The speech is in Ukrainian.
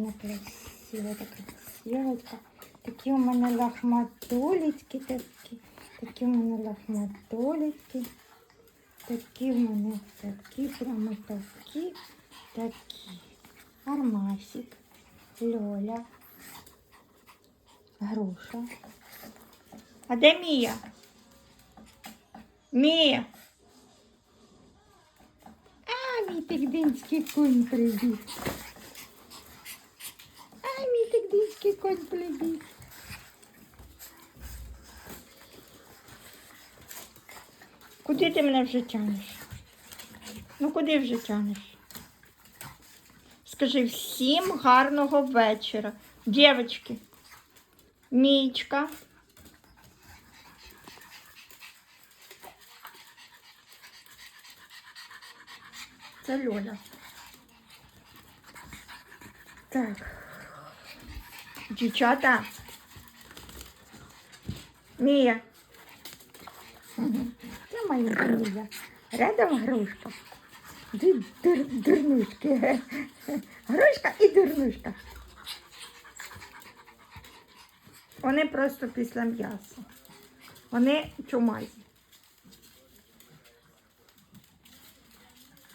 мене красива, така сілочка. Такі у мене лахматулечки такі. Такі у мене лахматулечки. Такі в мене такі, прямо такі, такі. Армасик, Льоля, груша. А де Мія? Мія. А, мій тигдинський конь прибіг. Тигдинський конь прибіг. Куди ти мене вже тянеш? Ну куди вже тянеш? Скажи всім гарного вечора. Дівчатки, Мічка. Це Льоля. Так. Дівчата. Мія. Це моя Мія. Рядом грушка. Дві дур, дурнушки. Грушка і дурнушка. Вони просто після м'яса. Вони чумазі.